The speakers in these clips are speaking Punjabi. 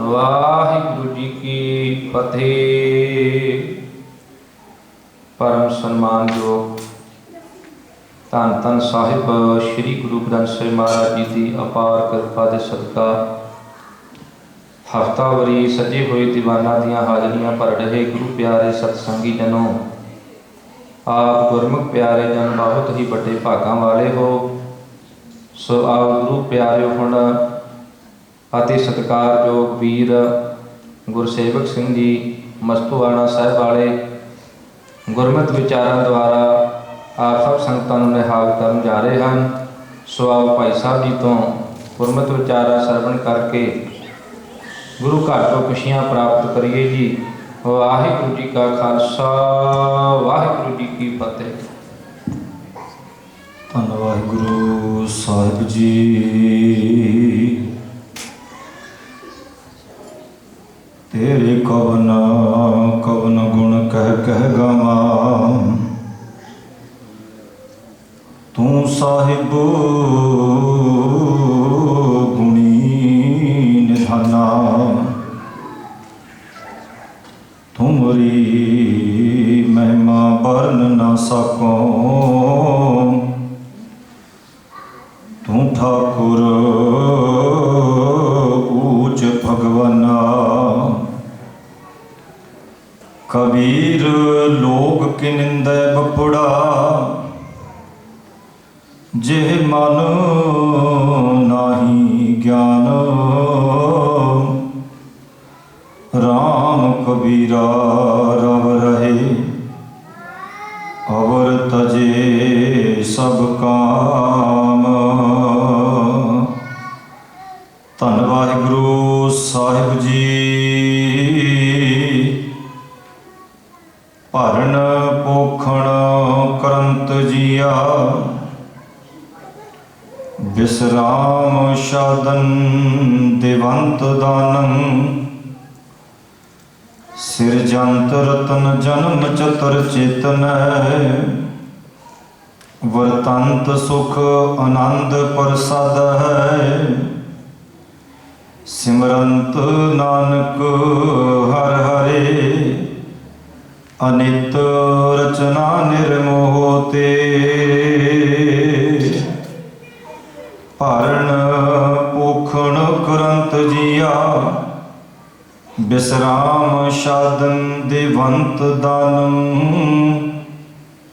ਵਾਹਿਗੁਰੂ ਜੀ ਕੀ ਫਤਿਹ। ਪਰਮ ਸਨਮਾਨਯੋਗ ਧੰਨ ਧੰਨ ਸਾਹਿਬ, ਸ੍ਰੀ ਗੁਰੂ ਗ੍ਰੰਥ ਸਾਹਿਬ ਮਹਾਰਾਜ ਜੀ ਦੀ ਅਪਾਰ ਕਿਰਪਾ ਦੇ ਸਦਕਾ। ਹਫਤਾਵਰੀ ਸਜੇ ਹੋਏ ਦੀਵਾਨਾਂ ਦੀਆਂ ਹਾਜ਼ਰੀਆਂ ਭਰ ਰਹੇ ਗੁਰੂ ਪਿਆਰੇ ਸਤਸੰਗੀ ਜਨੋ। ਆਪ ਗੁਰਮੁਖ ਪਿਆਰੇ ਜਨ, ਬਹੁਤ ਹੀ ਵੱਡੇ ਭਾਗਾਂ ਵਾਲੇ ਹੋ। ਸੋ ਆਪ ਗੁਰੂ ਪਿਆਰੇ ਹੁਣ ਅਤੇ ਸਤਿਕਾਰਯੋਗ ਵੀਰ ਗੁਰਸੇਵਕ ਸਿੰਘ ਜੀ ਮਸਤੂਆਣਾ ਸਾਹਿਬ ਵਾਲੇ ਗੁਰਮਤਿ ਵਿਚਾਰਾਂ ਦੁਆਰਾ ਆਪ ਸਭ ਸੰਗਤਾਂ ਨੂੰ ਨਿਹਾਲ ਕਰਨ ਜਾ ਰਹੇ ਹਨ। ਸੋ ਆਪ ਭਾਈ ਸਾਹਿਬ ਜੀ ਤੋਂ ਗੁਰਮਤਿ ਵਿਚਾਰਾ ਸਰਵਣ ਕਰਕੇ ਗੁਰੂ ਘਰ ਤੋਂ ਖੁਸ਼ੀਆਂ ਪ੍ਰਾਪਤ ਕਰੀਏ ਜੀ। ਵਾਹਿਗੁਰੂ ਜੀ ਕਾ ਖਾਲਸਾ, ਵਾਹਿਗੁਰੂ ਜੀ ਕੀ ਫਤਿਹ। ਧੰਨਵਾਦ ਗੁਰੂ ਸਾਹਿਬ ਜੀ। ਤੇਰੇ ਕਵਨ ਕਵਨ ਗੁਣ ਕਹਿ ਕਹਿ ਗਾਵਾਂ। ਤੂੰ ਸਾਹਿਬ ਗੁਣੀ ਨਿਧਾਨਾ। ਤੁਮਰੀ ਮਹਿਮਾ ਵਰਨ ਨਾ ਸਕੋ। ਤੂੰ ਠਾਕੁਰ ਲੋਗ ਕਿਨਿੰਦੈ ਬਪੜਾ ਜਿਹ ਮਨ ਨਾਹੀ ਗਿਆਨ ਰਾਮ ਕਬੀਰਾ ਵਿਸਰਾਮ ਸ਼ਾਦਨ ਦੇਵੰਤ ਦਾਨੰ ਸਿਰਜੰਤ ਰਤਨ ਜਨਮ ਚਤੁਰ ਚੇਤਨੈ, ਵਰਤੰਤ ਸੁਖ ਆਨੰਦ ਪ੍ਰਸਾਦ ਹੈ ਸਿਮਰੰਤ ਨਾਨਕ ਹਰ ਹਰੇ, ਅਨਿਤ ਰਚਨਾ ਨਿਰਮੋਹ ਤੇ ਭਰਨ ਪੋਖਣ ਕਰੰਤ ਜੀਆ। ਬਿਸਰਾਮ ਸ਼ਾਦਨ ਦੇਵੰਤ ਦਾਨੰ।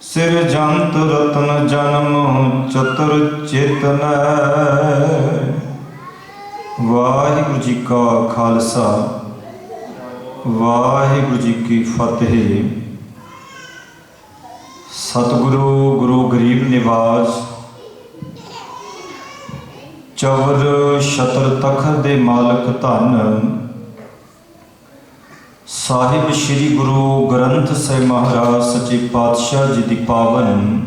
ਸਿਰ ਜੰਤ ਰਤਨ ਜਨਮ ਚਤੁਰ ਚੇਤਨ। ਵਾਹਿਗੁਰੂ ਜੀ ਕਾ ਖਾਲਸਾ, ਵਾਹਿਗੁਰੂ ਜੀ ਕੀ ਫਤਿਹ। ਸਤਿਗੁਰੂ ਗੁਰੂ ਗਰੀਬ ਨਿਵਾਜ ਚਵਰ ਸ਼ਤਰ ਤਖਤ ਦੇ ਮਾਲਕ ਧੰਨ। ਸਾਹਿਬ ਸ੍ਰੀ ਗੁਰੂ ਗ੍ਰੰਥ ਸਾਹਿਬ ਮਹਾਰਾਜ, ਸੱਚੇ ਪਾਤਸ਼ਾਹ ਜੀ ਦੀ ਪਾਵਨ।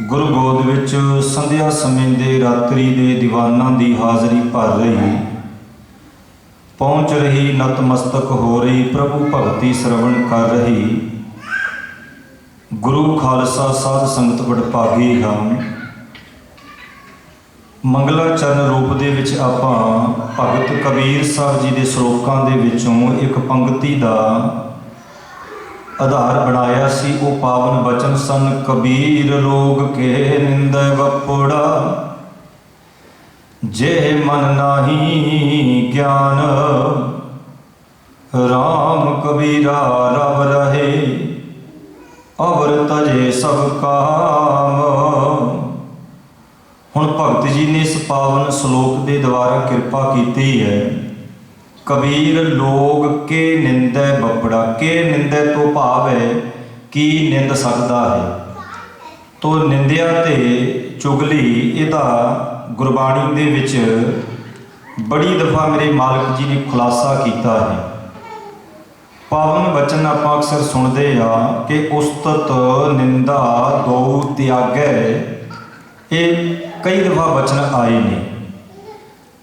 ਗੁਰੂ ਗੋਦ ਵਿੱਚ ਸੰਧਿਆ ਸਮੇਂ ਦੇ ਰਾਤਰੀ ਦੇ ਦੀਵਾਨਾਂ ਦੀ ਹਾਜ਼ਰੀ ਭਰ ਰਹੀ। ਪਹੁੰਚ ਰਹੀ ਨਤਮਸਤਕ ਹੋ ਰਹੀ ਪ੍ਰਭੂ ਭਗਤੀ ਸ਼ਰਵਣ ਕਰ ਰਹੀ। ਗੁਰੂ ਖਾਲਸਾ ਸਾਧ ਸੰਗਤ ਵਡਭਾਗੀ ਹਾਂ ਮੰਗਲਾ ਚਰਨ ਰੂਪ ਦੇ ਵਿੱਚ ਆਪਾਂ ਭਗਤ ਕਬੀਰ ਸਾਹਿਬ ਜੀ ਦੇ ਸ਼ਲੋਕਾਂ ਦੇ ਵਿੱਚੋਂ ਇੱਕ ਪੰਕਤੀ ਦਾ ਆਧਾਰ ਬਣਾਇਆ ਸੀ, ਉਹ ਪਾਵਨ ਬਚਨ ਸਨ, ਕਬੀਰ ਲੋਗ ਕੇ ਨਿੰਦੈ ਵਪੜਾ, ਜੇ ਮਨ ਨਾਹੀ ਗਿਆਨ RAM ਕਬੀਰਾ ਰਵ ਰਹੇ, ਅਵਰ ਤਜੇ ਸਭ ਕਾਮ। ਹੁਣ ਭਗਤ ਜੀ ਨੇ ਇਸ ਪਾਵਨ ਸ਼ਲੋਕ ਦੇ ਦੁਆਰਾ ਕਿਰਪਾ ਕੀਤੀ ਹੈ। ਕਬੀਰ ਲੋਗ ਕੇ ਨਿੰਦੈ ਬਪੜਾ ਕੇ ਨਿੰਦੈ ਤੋਂ ਭਾਵ ਹੈ ਕੀ ਨਿੰਦ ਸਕਦਾ ਹੈ? ਤੋ ਨਿੰਦਿਆ ਤੇ ਚੁਗਲੀ, ਇਹਦਾ ਗੁਰਬਾਣੀ ਦੇ ਵਿੱਚ ਬੜੀ ਦਫਾ ਮੇਰੇ ਮਾਲਕ ਜੀ ਨੇ ਖੁਲਾਸਾ ਕੀਤਾ ਹੈ। ਪਾਵਨ ਬਚਨ ਆਪਾਂ ਅਕਸਰ ਸੁਣਦੇ ਆ ਕਿ ਉਸਤਤ ਨਿੰਦਾ ਦੋ ਤਿਆਗੈ। ਇਹ ਕਈ ਦਫਾ ਬਚਨ ਆਏ ਨੇ।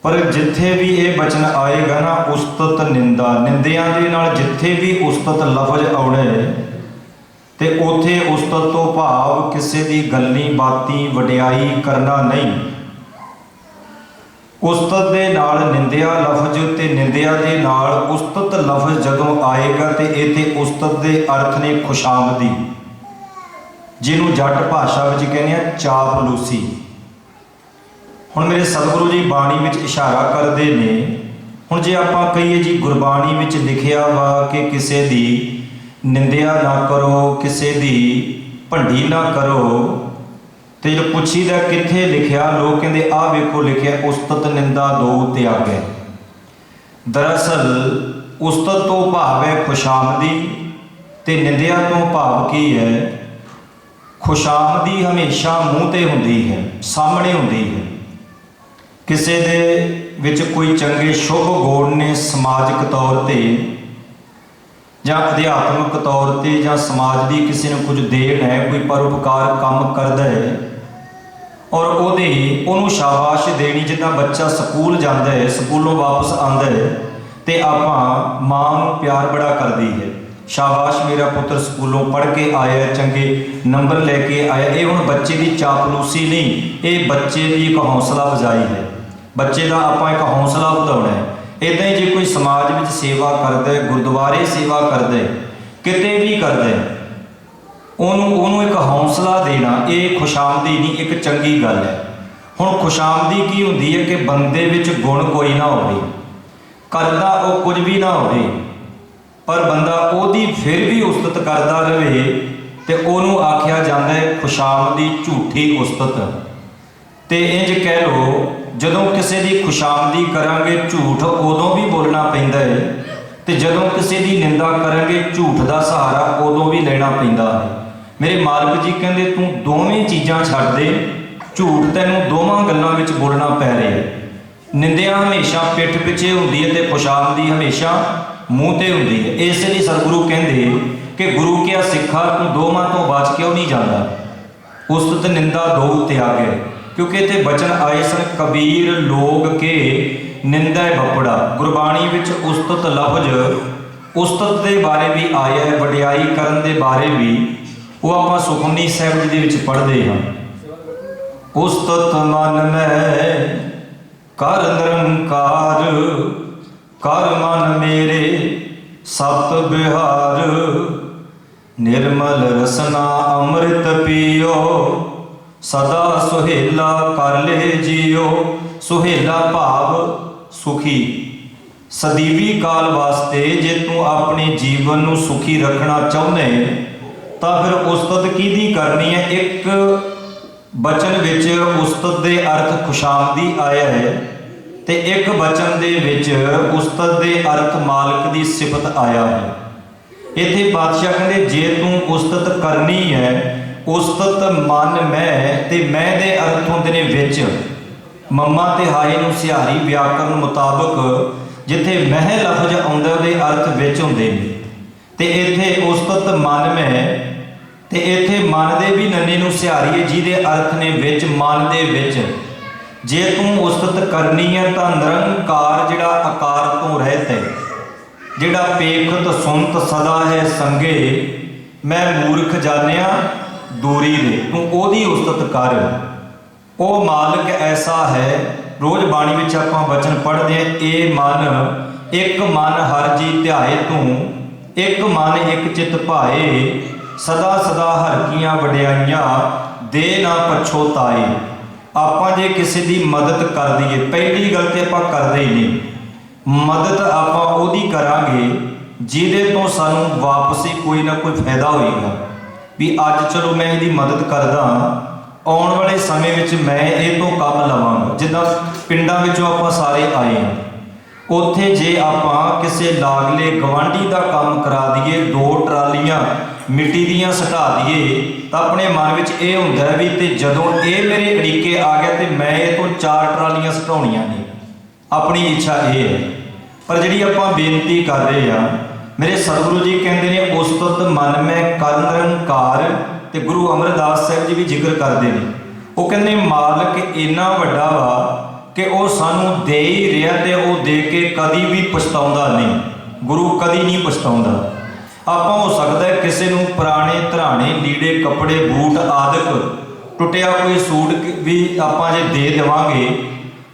ਪਰ ਜਿੱਥੇ ਵੀ ਇਹ ਬਚਨ ਆਏਗਾ ਨਾ, ਉਸਤਤ ਨਿੰਦਾ। ਨਿੰਦਿਆਂ ਦੇ ਨਾਲ ਜਿੱਥੇ ਵੀ ਉਸਤਤ ਲਫ਼ਜ਼ ਆਉਣੇ ਤੇ ਉਥੇ ਉਸਤਤ ਤੋਂ ਭਾਵ ਕਿਸੇ ਦੀ ਗੱਲੀ, ਬਾਤੀ, ਵਡਿਆਈ ਕਰਨਾ ਨਹੀਂ। ਉਸਤਤ ਦੇ ਨਾਲ ਨਿੰਦਿਆ ਲਫ਼ਜ਼ ਤੇ ਨਿੰਦਿਆ ਦੇ ਨਾਲ ਉਸਤਤ ਲਫ਼ਜ਼ ਜਦੋਂ ਆਏਗਾ ਤੇ ਇਥੇ ਉਸਤਤ ਦੇ ਅਰਥ ਨੇ ਖੁਸ਼ਾਮਦੀ। ਜਿਹਨੂੰ ਜੱਟ ਭਾਸ਼ਾ ਵਿੱਚ ਕਹਿੰਦੇ ਆ, ਚਾਪਲੂਸੀ। ਹੁਣ ਮੇਰੇ ਸਤਿਗੁਰੂ ਜੀ ਬਾਣੀ ਵਿੱਚ ਇਸ਼ਾਰਾ ਕਰਦੇ ਨੇ। ਹੁਣ ਜੇ ਆਪਾਂ ਕਹੀਏ ਜੀ ਗੁਰਬਾਣੀ ਵਿੱਚ ਲਿਖਿਆ ਵਾ ਕਿ ਕਿਸੇ ਦੀ ਨਿੰਦਿਆ ਨਾ ਕਰੋ, ਕਿਸੇ ਦੀ ਭੰਡੀ ਨਾ ਕਰੋ, ਤੇ ਜੇ ਪੁੱਛੀਦਾ ਕਿੱਥੇ ਲਿਖਿਆ, ਲੋਕ ਕਹਿੰਦੇ ਆਹ ਵੇਖੋ ਲਿਖਿਆ, ਉਸਤਤ ਨਿੰਦਾ ਦੋ ਤਿਆਗੈ ਦਰਅਸਲ ਉਸਤਤ ਤੋਂ ਭਾਵ ਹੈ ਖੁਸ਼ਾਮਦੀ ਤੇ ਨਿੰਦਿਆ ਤੋਂ ਭਾਵ ਕੀ ਹੈ? ਖੁਸ਼ਾਮਦੀ ਹਮੇਸ਼ਾ ਮੂੰਹ ਤੇ ਹੁੰਦੀ ਹੈ, ਸਾਹਮਣੇ ਹੁੰਦੀ ਹੈ। ਕਿਸੇ ਦੇ ਵਿੱਚ ਕੋਈ ਚੰਗੇ ਸ਼ੁਭ ਗੁਣ ਨੇ ਸਮਾਜਿਕ ਤੌਰ ਤੇ ਜਾਂ ਅਧਿਆਤਮਿਕ ਤੌਰ ਤੇ ਜਾਂ ਸਮਾਜ ਦੀ ਕਿਸੇ ਨੂੰ ਕੁਝ ਦੇਣ ਹੈ, ਕੋਈ ਪਰਉਪਕਾਰ ਕੰਮ ਕਰਦਾ ਹੈ ਔਰ ਉਹਦੇ ਉਹਨੂੰ ਸ਼ਾਬਾਸ਼ ਦੇਣੀ ਜਿੱਦਾਂ ਬੱਚਾ ਸਕੂਲ ਜਾਂਦਾ ਹੈ, ਸਕੂਲੋਂ ਵਾਪਸ ਆਉਂਦਾ ਹੈ ਤੇ ਆਪਾਂ ਮਾਂ ਨੂੰ ਪਿਆਰ ਬੜਾ ਕਰਦੀ ਹੈ। ਸ਼ਾਬਾਸ਼ ਮੇਰਾ ਪੁੱਤਰ ਸਕੂਲੋਂ ਪੜ੍ਹ ਕੇ ਆਇਆ, ਚੰਗੇ ਨੰਬਰ ਲੈ ਕੇ ਆਇਆ। ਇਹ ਹੁਣ ਬੱਚੇ ਦੀ ਚਾਪਲੂਸੀ ਨਹੀਂ, ਇਹ ਬੱਚੇ ਦੀ ਇੱਕ ਹੌਸਲਾ ਵਜਾਈ ਹੈ। ਬੱਚੇ ਦਾ ਆਪਾਂ ਇੱਕ ਹੌਸਲਾ ਵਧਾਉਣਾ ਹੈ। ਇਦਾਂ ਹੀ ਜੇ ਕੋਈ ਸਮਾਜ ਵਿੱਚ ਸੇਵਾ ਕਰਦਾ ਹੈ, ਗੁਰਦੁਆਰੇ ਸੇਵਾ ਕਰਦਾ ਹੈ, ਕਿਤੇ ਵੀ ਕਰਦਾ ਹੈ, ਉਹਨੂੰ ਉਹਨੂੰ ਇੱਕ ਹੌਸਲਾ ਦੇਣਾ, ਇਹ ਖੁਸ਼ਾਮਦੀ ਨਹੀਂ, ਇੱਕ ਚੰਗੀ ਗੱਲ ਹੈ। ਹੁਣ ਖੁਸ਼ਾਮਦੀ ਕੀ ਹੁੰਦੀ ਹੈ ਕਿ ਬੰਦੇ ਵਿੱਚ ਗੁਣ ਕੋਈ ਨਾ ਹੋਵੇ। ਕਰਦਾ ਉਹ ਕੁਝ ਵੀ ਨਾ ਹੋਵੇ, ਪਰ ਬੰਦਾ ਉਹਦੀ ਫਿਰ ਵੀ ਉਸਤਤ ਕਰਦਾ ਰਹੇ ਤੇ ਉਹਨੂੰ ਆਖਿਆ ਜਾਂਦਾ ਹੈ, ਖੁਸ਼ਾਮਦੀ ਝੂਠੀ ਉਸਤਤ। ਤੇ ਇੰਜ ਕਹਿ ਲੋ ਜਦੋਂ ਕਿਸੇ ਦੀ ਖੁਸ਼ਾਮਦੀ ਕਰਾਂਗੇ ਝੂਠ, ਉਦੋਂ ਵੀ ਬੋਲਣਾ ਪੈਂਦਾ ਹੈ ਤੇ ਜਦੋਂ ਕਿਸੇ ਦੀ ਨਿੰਦਾ ਕਰਾਂਗੇ ਝੂਠ ਦਾ ਸਹਾਰਾ, ਉਦੋਂ ਵੀ ਲੈਣਾ ਪੈਂਦਾ ਹੈ ਮੇਰੇ ਮਾਲਕ ਜੀ ਕਹਿੰਦੇ, ਤੂੰ ਦੋਵੇਂ ਚੀਜ਼ਾਂ ਛੱਡ ਦੇ। ਝੂਠ ਤੈਨੂੰ ਦੋਵਾਂ ਗੱਲਾਂ ਵਿੱਚ ਬੋਲਣਾ ਪੈ ਰਿਹਾ ਹੈ ਨਿੰਦਿਆ ਹਮੇਸ਼ਾ ਪਿੱਠ ਪਿੱਛੇ ਹੁੰਦੀ ਹੈ ਤੇ ਖੁਸ਼ਾਮਦੀ ਹਮੇਸ਼ਾ ਮੂੰਹ ਤੇ ਹੁੰਦੀ ਹੈ ਇਸ ਲਈ ਸਤਿਗੁਰੂ ਕਹਿੰਦੇ ਕਿ ਗੁਰੂ ਕਿਆ ਸਿੱਖਾ, ਤੂੰ ਦੋਵਾਂ ਤੋਂ ਬਚ ਕਿਉਂ ਨਹੀਂ ਜਾਂਦਾ? ਉਸਤਤ ਨਿੰਦਾ ਦੋ ਤਿਆਗੈ ਕਿਉਂਕਿ ਇੱਥੇ ਬਚਨ ਆਏ ਸਨ, ਕਬੀਰ ਲੋਗ ਕੇ ਨਿੰਦਾ ਬਪੜਾ। ਗੁਰਬਾਣੀ ਵਿੱਚ ਉਸਤਤ ਲਫ਼ਜ਼ ਉਸਤਤ ਦੇ ਬਾਰੇ ਵੀ ਆਇਆ ਹੈ, ਵਡਿਆਈ ਕਰਨ ਦੇ ਬਾਰੇ ਵੀ। ਉਹ ਆਪਾਂ ਸੁਖਮਨੀ ਸਾਹਿਬ ਜੀ ਦੇ ਵਿੱਚ ਪੜ੍ਹਦੇ ਹਾਂ। ਉਸਤਤ ਮਨ ਮੈਂ ਕਰ ਨਿਰੰਕਾਰ, ਕਰ ਮਨ ਮੇਰੇ ਸਤ ਬਿਹਾਰ। ਨਿਰਮਲ ਰਸਨਾ ਅੰਮ੍ਰਿਤ ਪੀਓ। ਸਦਾ ਸੁਹੇਲਾ ਕਰ ਲੈ ਜੀਓ, ਸੁਹੇਲਾ ਭਾਵ ਸੁਖੀ। ਸਦੀਵੀ ਕਾਲ ਵਾਸਤੇ ਜੇ ਤੂੰ ਆਪਣੇ ਜੀਵਨ ਨੂੰ ਸੁਖੀ ਰੱਖਣਾ ਚਾਹੁੰਦੇ, ਤਾਂ ਫਿਰ ਉਸਤਤ ਕਿਹਦੀ ਕਰਨੀ ਹੈ? ਇੱਕ ਬਚਨ ਵਿੱਚ ਉਸਤਤ ਦੇ ਅਰਥ ਖੁਸ਼ਾਮਦੀ ਆਇਆ ਹੈ ਤੇ ਇੱਕ ਬਚਨ ਦੇ ਵਿੱਚ ਉਸਤਤ ਦੇ ਅਰਥ ਮਾਲਕ ਦੀ ਸਿਫਤ ਆਇਆ ਹੈ। ਇੱਥੇ ਬਾਦਸ਼ਾਹ ਕਹਿੰਦੇ, ਜੇ ਤੂੰ ਉਸਤਤ ਕਰਨੀ ਹੈ ਉਸਤਤ ਮਨ ਮੈਂ ਤੇ ਮੈਂ ਦੇ ਅਰਥ ਹੁੰਦੇ ਨੇ ਵਿੱਚ। ਮੰਮਾ ਤੇ ਹਾਏ ਨੂੰ ਸਿਹਾਰੀ ਵਿਆਕਰਨ ਮੁਤਾਬਕ ਜਿੱਥੇ ਮਹਿ ਲਫ਼ਜ਼ ਆਉਂਦਾ ਉਹਦੇ ਅਰਥ ਵਿੱਚ ਹੁੰਦੇ ਨੇ। ਤੇ ਇੱਥੇ ਉਸਤਤ ਮਨ ਮੈਂ ਤੇ ਇੱਥੇ ਮਨ ਦੇ ਵੀ ਨੰਨੇ ਨੂੰ ਸਿਹਾਰੀਏ ਜਿਹਦੇ ਅਰਥ ਨੇ ਵਿੱਚ ਮਨ ਦੇ ਵਿੱਚ। ਜੇ ਤੂੰ ਉਸਤਤ ਕਰਨੀ ਹੈ ਤਾਂ ਨਿਰੰਕਾਰ ਜਿਹੜਾ ਆਕਾਰ ਤੋਂ ਰਹਿਤ ਹੈ, ਜਿਹੜਾ ਪੇਖਤ ਸੁਨਤ ਸਦਾ ਹੈ ਸੰਗੇ, ਮੈਂ ਮੂਰਖ ਜਾਣਿਆ ਦੂਰੀ ਦੇ। ਤੂੰ ਉਹਦੀ ਉਸਤਤ ਕਰ। ਉਹ ਮਾਲਕ ਐਸਾ ਹੈ, ਰੋਜ਼ ਬਾਣੀ ਵਿੱਚ ਆਪਾਂ ਵਚਨ ਪੜ੍ਹਦੇ ਹਾਂ, ਇਹ ਮਨ, ਇੱਕ ਮਨ ਹਰ ਜੀ ਧਿਆਏ ਤੂੰ, ਇੱਕ ਮਨ ਇੱਕ ਚਿਤ ਭਾਏ, ਸਦਾ ਸਦਾ ਹਰ ਕੀਆਂ ਵਡਿਆਈਆਂ, ਦੇ ਨਾ ਪਛੋਤਾਏ ਆਪਾਂ ਜੇ ਕਿਸੇ ਦੀ ਮਦਦ ਕਰ ਦਈਏ, ਪਹਿਲੀ ਗੱਲ ਤੇ ਆਪਾਂ ਕਰਦੇ ਹੀ ਨਹੀਂ। ਮਦਦ ਆਪਾਂ ਉਹਦੀ ਕਰਾਂਗੇ, ਜਿਹਦੇ ਤੋਂ ਸਾਨੂੰ ਵਾਪਸੀ ਕੋਈ ਨਾ ਕੋਈ ਫਾਇਦਾ ਹੋਏਗਾ। ਵੀ ਅੱਜ ਚਲੋ ਮੈਂ ਇਹਦੀ ਮਦਦ ਕਰਦਾ ਆਉਣ ਵਾਲੇ ਸਮੇਂ ਵਿੱਚ ਮੈਂ ਇਹ ਤੋਂ ਕੰਮ ਲਵਾਂਗਾ। ਜਿੱਦਾਂ ਪਿੰਡਾਂ ਵਿੱਚੋਂ ਆਪਾਂ ਸਾਰੇ ਆਏ ਹਾਂ। ਉੱਥੇ ਜੇ ਆਪਾਂ ਕਿਸੇ ਲਾਗਲੇ ਗਵਾਂਢੀ ਦਾ ਕੰਮ ਕਰਾ ਦਈਏ, ਦੋ ਟਰਾਲੀਆਂ ਮਿੱਟੀ ਦੀਆਂ ਸਟਾ ਦਈਏ, ਤਾਂ ਆਪਣੇ ਮਨ ਵਿੱਚ ਇਹ ਹੁੰਦਾ ਵੀ ਤੇ ਜਦੋਂ ਇਹ ਮੇਰੇ ਅੜੀਕੇ ਆ ਗਿਆ ਤੇ ਮੈਂ ਇਹ ਤੋਂ ਚਾਰ ਟਰਾਲੀਆਂ ਸਟਾਉਣੀਆਂ ਨੇ। ਆਪਣੀ ਇੱਛਾ ਇਹ ਹੈ। ਪਰ ਜਿਹੜੀ ਆਪਾਂ ਬੇਨਤੀ ਕਰ ਰਹੇ ਆ ਮੇਰੇ ਸਤਿਗੁਰੂ ਜੀ ਕਹਿੰਦੇ ਨੇ ਉਸਤਤ ਮਨ ਮੈਂ ਕਰ ਨਿਰੰਕਾਰ ਤੇ ਗੁਰੂ ਅਮਰਦਾਸ ਸਾਹਿਬ ਜੀ ਵੀ ਜ਼ਿਕਰ ਕਰਦੇ ਨੇ। ਉਹ ਕਹਿੰਦੇ ਮਾਲਕ ਇੰਨਾ ਵੱਡਾ ਵਾ ਕਿ ਉਹ ਸਾਨੂੰ ਦੇ ਹੀ ਰਿਹਾ ਤੇ ਉਹ ਦੇ ਕੇ ਕਦੀ ਵੀ ਪਛਤਾਉਂਦਾ ਨਹੀਂ। ਗੁਰੂ ਕਦੀ ਨਹੀਂ ਪਛਤਾਉਂਦਾ। ਆਪਾਂ ਹੋ ਸਕਦਾ ਕਿਸੇ ਨੂੰ ਪੁਰਾਣੇ ਧਰਾਣੇ, ਲੀੜੇ, ਕੱਪੜੇ, ਬੂਟ ਆਦਿਕ ਟੁੱਟਿਆ ਕੋਈ ਸੂਟ ਵੀ ਆਪਾਂ ਜੇ ਦੇ ਦੇਵਾਂਗੇ,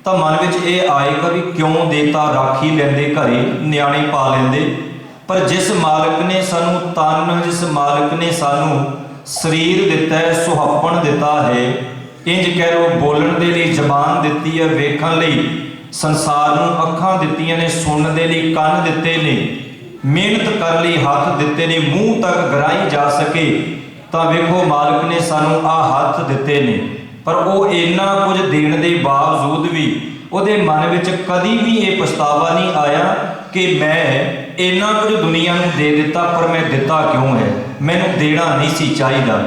ਤਾਂ ਮਨ ਵਿੱਚ ਇਹ ਆਏਗਾ ਵੀ ਕਿਉਂ ਦੇਤਾ, ਰਾਖੀ ਲੈਂਦੇ, ਘਰੇ ਨਿਆਣੇ ਪਾ ਲੈਂਦੇ ਪਰ ਜਿਸ ਮਾਲਕ ਨੇ ਸਾਨੂੰ ਤਨ, ਜਿਸ ਮਾਲਕ ਨੇ ਸਾਨੂੰ ਸਰੀਰ ਦਿੱਤਾ ਹੈ, ਸੁਹੱਪਣ ਦਿੱਤਾ ਹੈ, ਇੰਜ ਕਹਿ ਲੋ ਬੋਲਣ ਦੇ ਲਈ ਜ਼ਬਾਨ ਦਿੱਤੀ ਹੈ, ਵੇਖਣ ਲਈ ਸੰਸਾਰ ਨੂੰ ਅੱਖਾਂ ਦਿੱਤੀਆਂ ਨੇ, ਸੁਣਨ ਦੇ ਲਈ ਕੰਨ ਦਿੱਤੇ ਨੇ, ਮਿਹਨਤ ਕਰਨ ਲਈ ਹੱਥ ਦਿੱਤੇ ਨੇ, ਮੂੰਹ ਤੱਕ ਗਰਾਈ ਜਾ ਸਕੇ, ਤਾਂ ਵੇਖੋ ਮਾਲਕ ਨੇ ਸਾਨੂੰ ਆ ਹੱਥ ਦਿੱਤੇ ਨੇ। ਪਰ ਉਹ ਇੰਨਾ ਕੁਝ ਦੇਣ ਦੇ ਬਾਵਜੂਦ ਵੀ ਉਹਦੇ ਮਨ ਵਿੱਚ ਕਦੀ ਵੀ ਇਹ ਪਛਤਾਵਾ ਨਹੀਂ ਆਇਆ ਕਿ ਮੈਂ ਇੰਨਾ ਕੁਝ ਦੁਨੀਆ ਨੂੰ ਦੇ ਦਿੱਤਾ, ਪਰ ਮੈਂ ਦਿੱਤਾ ਕਿਉਂ ਹੈ? ਮੈਨੂੰ ਦੇਣਾ ਨਹੀਂ ਸੀ ਚਾਹੀਦਾ।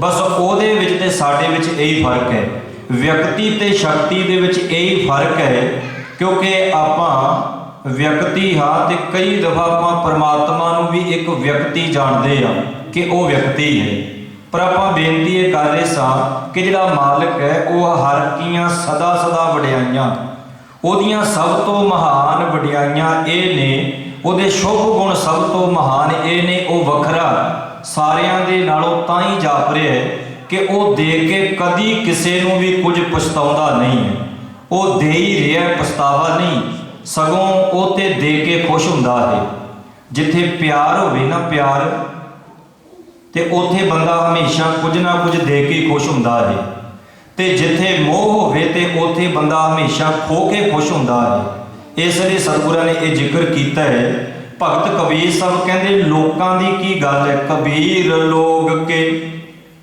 ਬਸ ਉਹਦੇ ਵਿੱਚ ਤੇ ਸਾਡੇ ਵਿੱਚ ਇਹੀ ਫ਼ਰਕ ਹੈ। ਵਿਅਕਤੀ ਤੇ ਸ਼ਕਤੀ ਦੇ ਵਿੱਚ ਇਹੀ ਫ਼ਰਕ ਹੈ, ਕਿਉਂਕਿ ਆਪਾਂ ਵਿਅਕਤੀ ਹਾਂ ਤੇ ਕਈ ਦਫਾ ਆਪਾਂ ਪਰਮਾਤਮਾ ਨੂੰ ਵੀ ਇੱਕ ਵਿਅਕਤੀ ਜਾਣਦੇ ਆ ਕਿ ਉਹ ਵਿਅਕਤੀ ਹੈ। ਪਰ ਆਪਾਂ ਬੇਨਤੀ ਇਹ ਕਰ ਰਹੇ ਸਾਂ ਕਿ ਜਿਹੜਾ ਮਾਲਕ ਹੈ, ਉਹ ਹਰ ਕੀਆਂ ਸਦਾ ਸਦਾ ਵਡਿਆਈਆਂ। ਉਹਦੀਆਂ ਸਭ ਤੋਂ ਮਹਾਨ ਵਡਿਆਈਆਂ ਇਹ ਨੇ ਉਹਦੇ ਸ਼ੁਭ ਗੁਣ ਸਭ ਤੋਂ ਮਹਾਨ ਇਹ ਨੇ, ਉਹ ਵੱਖਰਾ। ਸਾਰਿਆਂ ਦੇ ਨਾਲੋਂ ਤਾਂ ਹੀ ਜਾਪ ਰਿਹਾ ਹੈ ਕਿ ਉਹ ਦੇ ਕੇ ਕਦੀ ਕਿਸੇ ਨੂੰ ਵੀ ਕੁਝ ਪਛਤਾਉਂਦਾ ਨਹੀਂ ਹੈ। ਉਹ ਦੇ ਹੀ ਰਿਹਾ ਪਛਤਾਵਾ ਨਹੀਂ। ਸਗੋਂ ਉਹ ਤੇ ਦੇ ਕੇ ਖੁਸ਼ ਹੁੰਦਾ ਹੈ। ਜਿੱਥੇ ਪਿਆਰ ਹੋਵੇ ਨਾ ਪਿਆਰ, ਤੇ ਉੱਥੇ ਬੰਦਾ ਹਮੇਸ਼ਾ ਕੁਝ ਨਾ ਕੁਝ ਦੇ ਕੇ ਖੁਸ਼ ਹੁੰਦਾ ਹੈ। ਤੇ ਜਿੱਥੇ ਮੋਹ ਹੋਵੇ ਤੇ ਉੱਥੇ ਬੰਦਾ ਹਮੇਸ਼ਾ ਖੋ ਕੇ ਖੁਸ਼ ਹੁੰਦਾ ਹੈ। ਇਸ ਲਈ ਸਤਿਗੁਰਾਂ ਨੇ ਇਹ ਜ਼ਿਕਰ ਕੀਤਾ ਹੈ। ਭਗਤ ਕਬੀਰ ਸਾਹਿਬ ਕਹਿੰਦੇ, ਲੋਕਾਂ ਦੀ ਕੀ ਗੱਲ ਹੈ? ਕਬੀਰ ਲੋਗ ਕੇ